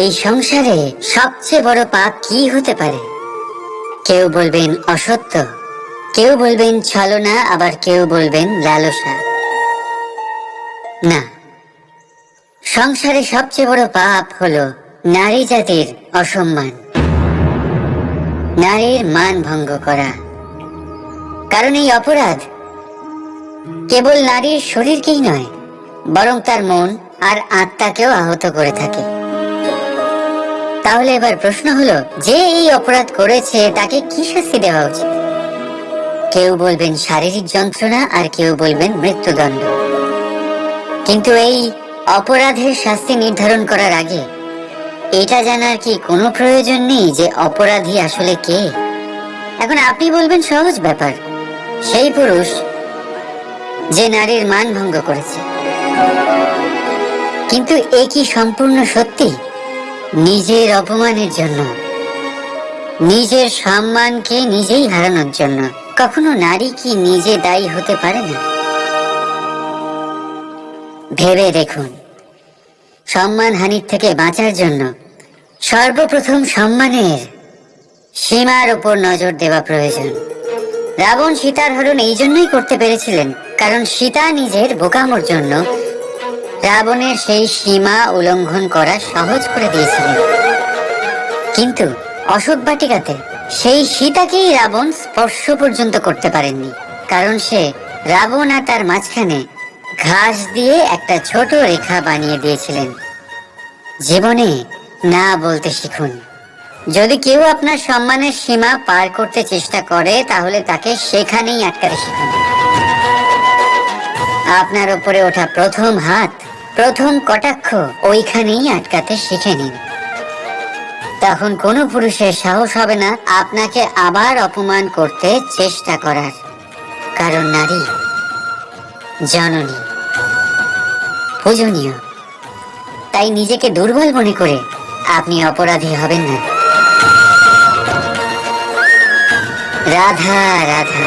এই সংসারে সবচেয়ে বড় পাপ কি হতে পারে? কেউ বলবেন অসত্য, কেউ বলবেন ছলনা, আবার কেউ বলবেন লালসা। না, সংসারে সবচেয়ে বড় পাপ হলো নারী জাতির অসম্মান। নারীর মান ভঙ্গ করা। কারণ এই অপরাধ কেবল নারীর শরীরকেই নয়, বরং তার মন আর আত্মাকেও আহত করে থাকে। তাহলে এবার প্রশ্ন হলো, যে এই অপরাধ করেছে, তাকে কি শাস্তি দেওয়া উচিত? কেউ বলবেন শারীরিক যন্ত্রণা, আর কেউ বলবেন মৃত্যুদণ্ড। কিন্তু এই অপরাধের শাস্তি নির্ধারণ করার আগে, এটা জানার কি কোনো প্রয়োজন নেই যে অপরাধী আসলে কে? এখন আপনি বলবেন সহজ ব্যাপার। সেই পুরুষ যে নারীর মান ভঙ্গ করেছে। কিন্তু এ কি সম্পূর্ণ সত্যি? নিজের অপমানের জন্য। নিজের সম্মানকে নিজেই হারানোর জন্য। কখনো নারী কি নিজে দায়ী হতে পারে না? ভেবে দেখুন। সম্মান হানির থেকে বাঁচার জন্য সর্বপ্রথম সম্মানের সীমার উপর নজর দেওয়া প্রয়োজন। রাবণ সীতার হরণ এই জন্যই করতে পেরেছিলেন, কারণ সীতা নিজের বোকামোর জন্য রাবণের সেই সীমা উল্লঙ্ঘন করা সহজ করে দিয়েছিলেন। কিন্তু অশোক বাটিকাতে সেই সীতাকেই রাবণ স্পর্শ পর্যন্ত করতে পারেননি, কারণ সে রাবণ আর তার মাঝখানে ঘাস দিয়ে একটা ছোট রেখা বানিয়ে দিয়েছিলেন। জীবনে না বলতে শিখুন। যদি কেউ আপনার সম্মানের সীমা পার করতে চেষ্টা করে, তাহলে তাকে সেখানেই আটকাতে শিখুন। আপনার উপরে ওঠা প্রথম হাত, প্রথম কটাক্ষ, ওইখানেই আটকাতে শিখে নিন। তখন কোনো পুরুষের সাহস হবে না আপনাকে আবার অপমান করতে চেষ্টা করার। কারণ নারী জননী, পূজনীয়। তাই নিজেকে দুর্বল মনে করে আপনি অপরাধী হবেন না। রাধা রাধা।